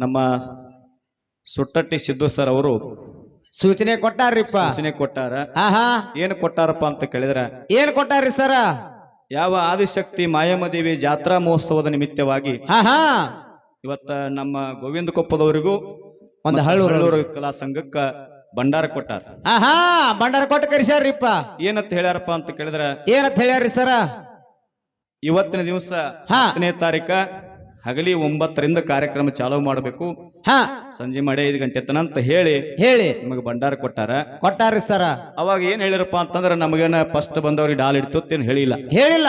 ನಮ್ಮ ಸುಟ್ಟಟ್ಟಿ ಸಿದ್ದು ಸರ್ ಅವರು ಸೂಚನೆ ಕೊಟ್ಟಾರ್ರಿಪ್ಪ. ಸೂಚನೆ ಕೊಟ್ಟಾರ. ಹಾ ಹಾ ಏನು ಕೊಟ್ಟಾರಪ್ಪ ಅಂತ ಕೇಳಿದ್ರೆ ಏನ್ ಕೊಟ್ಟಾರ್ರಿ ಸರ? ಯಾವ ಆದಿಶಕ್ತಿ ಮಾಯಮದೇವಿ ಜಾತ್ರಾ ಮಹೋತ್ಸವದ ನಿಮಿತ್ತವಾಗಿ ಇವತ್ತ ನಮ್ಮ ಗೋವಿಂದ ಕೊಪ್ಪದವರಿಗೂ ಒಂದು ಹಳ್ಳೂರು ಕಲಾ ಸಂಘಕ್ಕ ಭಂಡಾರ ಕೊಟ್ಟಾರ. ಹಾ ಹಾ ಬಂಡಾರ ಕೊಟ್ಟು ಕರಿಸ್ಯಾರ್ರಿಪ್ಪ. ಏನಂತ ಹೇಳ್ಯಾರಪ್ಪ ಅಂತ ಕೇಳಿದ್ರೆ ಏನಂತ ಹೇಳ್ಯಾರ್ರಿ ಸರ? ಇವತ್ತಿನ ದಿವಸ. ಹತ್ತನೇ ತಾರೀಕ ಹಗಲಿ ಒಂಬತ್ತರಿಂದ ಕಾರ್ಯಕ್ರಮ ಚಾಲೂ ಮಾಡಬೇಕು. ಹಾ. ಸಂಜೆ ಮಾಡಿ ಐದು ಗಂಟೆ ತನ ಅಂತ ಹೇಳಿ ಹೇಳಿ. ನಿಮಗೆ ಭಂಡಾರ ಕೊಟ್ಟಾರ. ಕೊಟ್ಟಾರಿ ಸರ. ಅವಾಗ ಏನ್ ಹೇಳಿರಪ್ಪ ಅಂತಂದ್ರೆ ನಮಗೇನ ಫಸ್ಟ್ ಬಂದವ್ರಿಗೆ ಡಾಲ್ ಇಡ್ತೇನು ಹೇಳಿಲ್ಲ. ಹೇಳಿಲ್ಲ.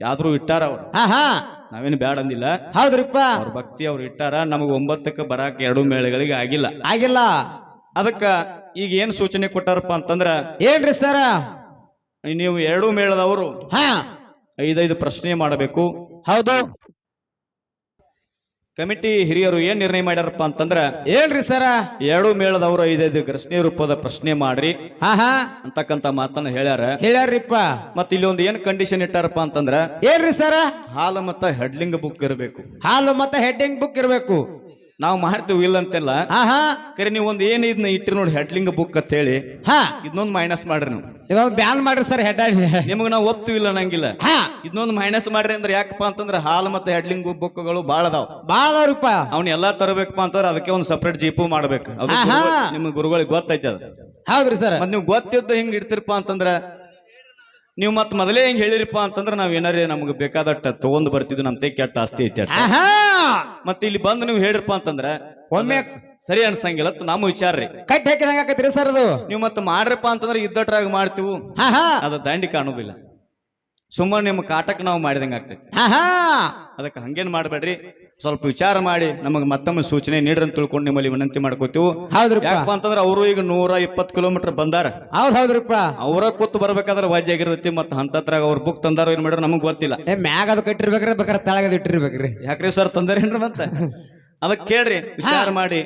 ಯಾವ್ದ್ರು ಇಟ್ಟಾರ ಅವ್ರು. ಹಾ ಹಾ. ನಾವೇನು ಬ್ಯಾಡ ಅಂದಿಲ್ಲ. ಹೌದ್ರಿಪ್ಪ. ಅವ್ರ ಭಕ್ತಿ ಅವ್ರು ಇಟ್ಟಾರ ನಮಗ್ ಒಂಬತ್ತಕ್ಕೆ ಬರಾಕ ಎರಡು ಮೇಳೆಗಳಿಗೆ ಆಗಿಲ್ಲ. ಆಗಿಲ್ಲ. ಅದಕ್ಕ ಈಗ ಏನ್ ಸೂಚನೆ ಕೊಟ್ಟಾರಪ್ಪ ಅಂತಂದ್ರ ಏನ್ರಿ ಸರ? ನೀವು ಎರಡು ಮೇಳದವರು ಹಾ. ಐದೈದು ಪ್ರಶ್ನೆ ಮಾಡಬೇಕು. ಹೌದು. ಕಮಿಟಿ ಹಿರಿಯರು ಏನ್ ನಿರ್ಣಯ ಮಾಡ್ಯಾರಪ್ಪ ಅಂತಂದ್ರ ಏನ್ರಿ ಸರ. ಎರಡು ಮೇಳದವರು ಐದೈದು ಪ್ರಶ್ನೆ ರೂಪದ ಪ್ರಶ್ನೆ ಮಾಡ್ರಿ ಹಾ ಹಾ. ಅಂತಕ್ಕಂತ ಮಾತನ್ನ ಹೇಳ್ಯಾರ. ಹೇಳ್ಯಾರಿಪ್ಪ ಮತ್ತೆ ಇಲ್ಲಿ ಒಂದು ಏನ್ ಕಂಡೀಷನ್ ಇಟ್ಟಾರಪ್ಪ ಅಂತಂದ್ರ ಏನ್ರಿ ಸರ. ಹಾಲು ಮತ್ತ ಹೆಡ್ಲಿಂಗ್ ಬುಕ್ ಇರಬೇಕು. ಹಾಲು ಮತ್ತ ಹೆಡ್ಲಿಂಗ್ ಬುಕ್ ಇರ್ಬೇಕು. ನಾವು ಮಾಡ್ತೀವಿ ಇಲ್ಲ ಅಂತೆಲ್ಲ. ಹಾ ಹಾ ಕರೆ ನೀವು ಒಂದು ಏನು ಇದನ್ನ ಇಟ್ಟಿರಿ ನೋಡಿ ಹೆಡ್ಲಿಂಗ್ ಬುಕ್ ಅಂತ ಹೇಳಿ. ಹಾ. ಇದನ್ನೊಂದು ಮೈನಸ್ ಮಾಡ್ರಿ ನೀವು. ಇದೊಂದು ಬ್ಯಾನ್ ಮಾಡ್ರಿ ಸರ್ ಹೆಡ್ ನಿಮಗೆ ನಾವು ಒಪ್ತೀವಿ ಇಲ್ಲ ನಂಗಿಲ್ಲ ಹಾ. ಇದನ್ನೊಂದು ಮೈನಸ್ ಮಾಡ್ರಿ ಅಂದ್ರೆ ಯಾಕಪ್ಪ ಅಂತಂದ್ರೆ ಹಾಲು ಮತ್ತೆ ಹೆಡ್ಲಿಂಗ್ ಬುಕ್ಗಳು ಭಾಳ ಅದಾವ. ಬಾಳ ಅದಾವ್ರಿಪ್ಪ ಅವ್ನ ಎಲ್ಲಾ ತರಬೇಕಪ್ಪ ಅಂತಂದ್ರೆ ಅದಕ್ಕೆ ಒಂದು ಸಪ್ರೇಟ್ ಜೀಪು ಮಾಡ್ಬೇಕು. ಅದು ಆಹಾ. ಗುರುಗಳು- ನಿಮ್ಮ ಗುರುಗಳಿಗೆ ಗೊತ್ತೈತೆ ಅದು. ಹೌದ್ರಿ ಸರ್ ಮತ್ತೆ ನೀವು ಗೊತ್ತಿದ್ದು ಹಿಂಗ್ ಇಡ್ತಿರಪ್ಪ ಅಂತಂದ್ರ ನೀವು ಮತ್ತೆ ಮೊದಲೇ ಹೆಂಗ್ ಹೇಳಿರಿಪ್ಪ ಅಂತಂದ್ರೆ ನಾವ್ ಏನಾರೇ ನಮ್ಗೆ ಬೇಕಾದಟ್ಟ ತಗೊಂಡ್ ಬರ್ತಿದ್ವಿ ನಮ್ ತೈ ಕೆಟ್ಟ ಆಸ್ತಿ ಐತೆ. ಆಹಾ! ಮತ್ತೆ ಇಲ್ಲಿ ಬಂದು ನೀವು ಹೇಳಿರಪ್ಪ ಅಂತಂದ್ರೆ ಒಮ್ಮೆ ಸರಿ ಅನ್ಸಂಗಿಲ್ಲ ಅಂತ ನಮ್ಮ ವಿಚಾರ ರೀ. ಕಟ್ಟಿ ಹಾಕಿದಂಗ ಆಕತ್ರಿ ಸರ್ ಅದು? ನೀವು ಮತ್ತೆ ಮಾಡ್ರಪ್ಪ ಅಂತಂದ್ರೆ ಇದ್ದಟ್ರಾಗ ಮಾಡ್ತೀವಿ. ಹಾ ಹಾ ಅದು ದಾಂಡಿ ಕಾಣುದಿಲ್ಲ. ಸುಮ್ಮನೆ ನಿಮ್ಮ ಕಾಟಕ್ ನಾವು ಮಾಡಿದಂಗೆ ಆಗ್ತೈತಿ. ಆಹಾ! ಅದಕ್ಕೆ ಹಂಗೇನ್ ಮಾಡಬೇಡ್ರಿ. ಸ್ವಲ್ಪ ವಿಚಾರ ಮಾಡಿ ನಮಗೆ ಮತ್ತೊಮ್ಮೆ ಸೂಚನೆ ನೀಡ್ರಿ ಅಂತ ತಿಳ್ಕೊಂಡು ನಿಮ್ಮಲ್ಲಿ ವಿನಂತಿ ಮಾಡ್ಕೋತೀವಿ. ಹೌದ್ರಿಪ್ಪ. ಯಾಕಪ್ಪ ಅಂತಂದ್ರೆ ಅವರು ಈಗ ನೂರ ಇಪ್ಪತ್ತು ಕಿಲೋಮೀಟರ್ ಬಂದಾರ. ಹೌದ್ ಹೌದ್ರಿಪ್ಪ. ಅವರ ಕೂತು ಬರ್ಬೇಕಾದ್ರೆ ವಾಜಿ ಆಗಿರ್ತೈತಿ ಮತ್ತೆ ಹಂತತ್ರಾಗ ಅವ್ರ ಬುಕ್ ತಂದಾರ ಏನ್ ಮಾಡ್ಯಾರ ನಮಗ್ ಗೊತ್ತಿಲ್ಲ. ಏ ಮ್ಯಾಗ ಅದು ಕಟ್ಟಿರ್ಬೇಕ್ರಿ ಬೇಕಾರೆ ತೆಳಗದ ಇಟ್ಟಿರ್ಬೇಕ್ರಿ. ಯಾಕ್ರಿ ಸರ್ ತಂದಾರೇನ್ರಿ ಮತ್ತೆ? ಅದಕ್ಕೆ ಕೇಳ್ರಿ ವಿಚಾರ ಮಾಡಿ.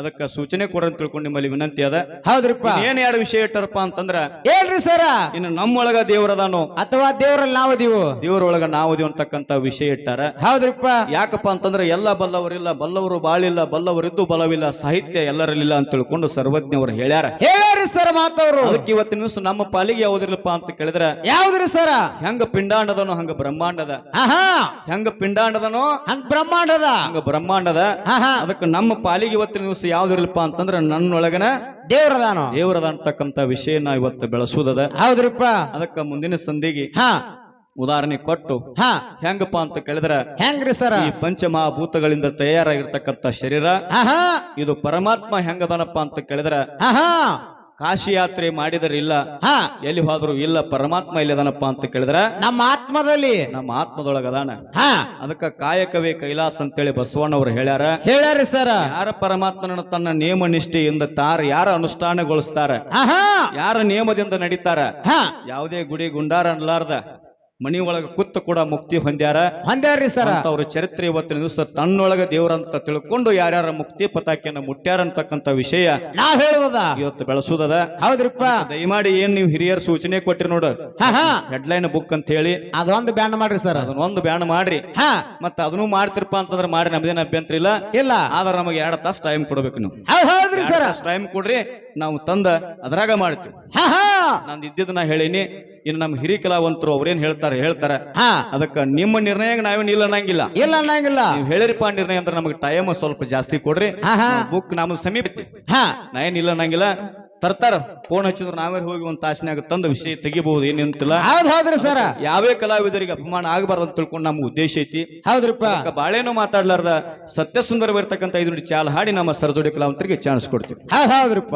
ಅದಕ್ಕೆ ಸೂಚನೆ ಕೊಡ ಅಂತ ತಿಳ್ಕೊಂಡು ನಿಮ್ಮಲ್ಲಿ ವಿನಂತಿ ಅದ. ಹೌದ್ರಿಪ್ಪ. ಏನ್ ಎರಡು ವಿಷಯ ಇಟ್ಟರಪ್ಪ ಅಂತಂದ್ರ ಏನ್ರಿ ಸರ. ಇನ್ನು ನಮ್ಮೊಳಗ ದೇವರದಾನು. ಅಥವಾ ದೇವರಲ್ಲಿ ನಾವು ದೀವು ದೇವರೊಳಗ ನಾವು ದೀವ್ ಅಂತಕ್ಕಂತ ವಿಷಯ ಇಟ್ಟಾರ. ಹೌದ್ರಿಪ್ಪ. ಯಾಕಪ್ಪ ಅಂತಂದ್ರೆ ಎಲ್ಲ ಬಲ್ಲವರಿಲ್ಲ ಬಲ್ಲವರು ಬಾಳಿಲ್ಲ ಬಲ್ಲವರಿದ್ದು ಬಲವಿಲ್ಲ ಸಾಹಿತ್ಯ ಎಲ್ಲರಲ್ಲಿಲ್ಲ ಅಂತ ತಿಳ್ಕೊಂಡು ಸರ್ವಜ್ಞವರು ಹೇಳ್ಯಾರ. ಹೇಳ್ಯಾರಿ ಸರ್ ಮಾತವ್ರು. ಅದಕ್ಕೆ ಇವತ್ತಿನ ದಿವಸ ನಮ್ಮ ಪಾಲಿಗೆ ಯಾವ್ದಿರ್ಲಪ್ಪ ಅಂತ ಕೇಳಿದ್ರೆ ಯಾವ್ದ್ರಿ ಸರ? ಹೆಂಗ ಪಿಂಡಾಂಡದನೋ ಹಂಗ ಬ್ರಹ್ಮಾಂಡದ. ಹೆಂಗ ಪಿಂಡಾಂಡದನೋ ಹಂಗ ಬ್ರಹ್ಮಾಂಡದ. ಹಂಗ ಬ್ರಹ್ಮಾಂಡದ. ಅದಕ್ಕೆ ನಮ್ಮ ಪಾಲಿಗೆ ಇವತ್ತಿನ ದಿವಸ ಯಾವ್ದಿರಲಿಪ್ಪ ಅಂತಂದ್ರೆ ನನ್ನೊಳಗನ ದೇವ್ರದಾನು. ದೇವರದ ಅಂತಕ್ಕಂತ ವಿಷಯ ಇವತ್ತು ಬೆಳೆಸುವುದದ. ಹೌದ್ರಿಪ್ಪ. ಅದಕ್ಕ ಮುಂದಿನ ಸಂದಿಗೆ ಹಾ. ಉದಾಹರಣೆ ಕೊಟ್ಟು ಹಾ. ಹೆಂಗಪ್ಪ ಅಂತ ಕೇಳಿದ್ರೆ ಹೆಂಗ್ರಿ ಸರ್? ಈ ಪಂಚಮಹಾಭೂತಗಳಿಂದ ತಯಾರಾಗಿರ್ತಕ್ಕಂತ ಶರೀರ ಇದು ಪರಮಾತ್ಮ ಹೆಂಗದನಪ್ಪ ಅಂತ ಕೇಳಿದ್ರೆ ಕಾಶಿ ಯಾತ್ರೆ ಮಾಡಿದ್ರೆ ಇಲ್ಲ ಹಾ. ಎಲ್ಲಿ ಹೋದ್ರು ಇಲ್ಲ ಪರಮಾತ್ಮ ಇಲ್ಲದನಪ್ಪ ಅಂತ ಕೇಳಿದ್ರೆ ನಮ್ಮ ಆತ್ಮದಲ್ಲಿ. ನಮ್ಮ ಆತ್ಮದೊಳಗದಾನ. ಹಾ. ಅದಕ್ಕ ಕಾಯಕವೇ ಕೈಲಾಸ ಅಂತೇಳಿ ಬಸವಣ್ಣವ್ರು ಹೇಳ್ಯಾರ. ಹೇಳ್ಯಾರಿ ಸರ್. ಯಾರ ಪರಮಾತ್ಮನನ್ನು ತನ್ನ ನೇಮ ನಿಷ್ಠೆಯಿಂದ ತಾರ ಯಾರ ಅನುಷ್ಠಾನಗೊಳಿಸ್ತಾರ? ಯಾರ ನಿಯಮದಿಂದ ನಡೀತಾರ? ಹಾ. ಯಾವುದೇ ಗುಡಿ ಗುಂಡಾರ ಅನ್ಲಾರ್ದ. ಮನಿ ಒಳಗ ಕುತ್ತು ಕೂಡ ಮುಕ್ತಿ ಹೊಂದ್ಯಾರ? ಹೊಂದ್ಯಾರ್ರಿ ಸರ. ಅವ್ರ ಚರಿತ್ರೆ ಇವತ್ತಿನ ದಿವಸ ತನ್ನೊಳಗ ದೇವರಂತ ತಿಳ್ಕೊಂಡು ಯಾರ್ಯಾರ ಮುಕ್ತಿ ಪತಾಕಿಯನ್ನ ಮುಟ್ಟ್ಯಾರ ಅಂತಕ್ಕಂಥ ವಿಷಯ ನಾ ಹೇಳುವುದ. ಇವತ್ತು ಬೆಳೆಸುದದ. ಹೌದ್ರಿಪ್ಪ. ದಯಮಾಡಿ ಏನ್ ನೀವು ಹಿರಿಯರ್ ಸೂಚನೆ ಕೊಟ್ಟಿರಿ ನೋಡು. ಹಾ ಹಾ. ಹೆಡ್ಲೈನ್ ಬುಕ್ ಅಂತ ಹೇಳಿ. ಅದೊಂದು ಬ್ಯಾನ್ ಮಾಡ್ರಿ ಸರ್. ಅದನ್ನೊಂದು ಬ್ಯಾನ್ ಮಾಡ್ರಿ. ಹಾ. ಮತ್ತೆ ಅದನ್ನು ಮಾಡ್ತಿರಪ್ಪ ಅಂತಂದ್ರೆ ಮಾಡಿ ನಮ್ದೇನ ಅಭ್ಯಂತರ ಇಲ್ಲ. ಇಲ್ಲ. ಆದ್ರೆ ನಮಗೆ ಎರಡು ತಾಸು ಟೈಮ್ ಕೊಡ್ಬೇಕು ನೀವು. ಹೌದ್ರಿ ಸರ. ಟೈಮ್ ಕೊಡ್ರಿ ನಾವು ತಂದ ಅದ್ರಾಗ ಮಾಡ್ತೀವಿ. ಹಾ ಹಾ. ನಾನು ಇದ್ದಿದ್ದ ನಾ ಹೇಳೀನಿ. ಇನ್ನು ನಮ್ಮ ಹಿರಿ ಕಲಾವಂತರು ಅವ್ರೇನ್ ಹೇಳ್ತಾರೆ ಹೇಳ್ತಾರೆ. ಹಾ. ಅದಕ್ಕೆ ನಿಮ್ಮ ನಿರ್ಣಯ ನಾವೇನು ಇಲ್ಲ ಅನ್ನಂಗಿಲ್ಲ. ಇಲ್ಲ ಅನ್ನಂಗಿಲ್ಲ. ನೀವು ಹೇಳಿರಿಪ್ಪ ನಿರ್ಣಯ ಅಂದ್ರೆ ನಮಗೆ ಟೈಮ್ ಸ್ವಲ್ಪ ಜಾಸ್ತಿ ಕೊಡ್ರಿ. ಹಾ ಹಾ. ಬುಕ್ ನಮ್ಮ ಸಮೀಪ ಐತಿ. ಹಾ. ನಾ ಏನಿಲ್ಲ ಅನ್ನಂಗಿಲ್ಲ. ತರ್ತಾರ. ಫೋನ್ ಹಚ್ಚಿದ್ರು ನಾವೇ ಹೋಗಿ ಒಂದು ತಾಸಿನಾಗ ತಂದ ವಿಷಯ ತೆಗಿಬಹುದು ಏನಿಂತಿಲ್ಲ ಹೌದ್ ಹೌದ್ರಿ ಸರ್. ಯಾವೇ ಕಲಾವಿದರಿಗೆ ಅಪಮಾನ ಆಗಬಾರ್ದು ಅಂತ ತಿಳ್ಕೊಂಡು ನಮ್ಮ ಉದ್ದೇಶ ಐತಿ. ಹೌದ್ರಿಪ್ಪ. ಅದಕ್ಕ ಬಾಳೇನು ಮಾತಾಡ್ಲಾರ್ದ. ಸತ್ಯ ಸುಂದರವಿರ್ತಕ್ಕಂಥ ಇದು ಚಾಲ್ ಹಾಡಿ ನಮ್ಮ ಸರ್ಜೋಡಿ ಕಲಾವಂತರಿಗೆ ಚಾನ್ಸ್ ಕೊಡ್ತೀವಿ. ಹೌದ್ ಹೌದ್ರಿಪ್ಪ.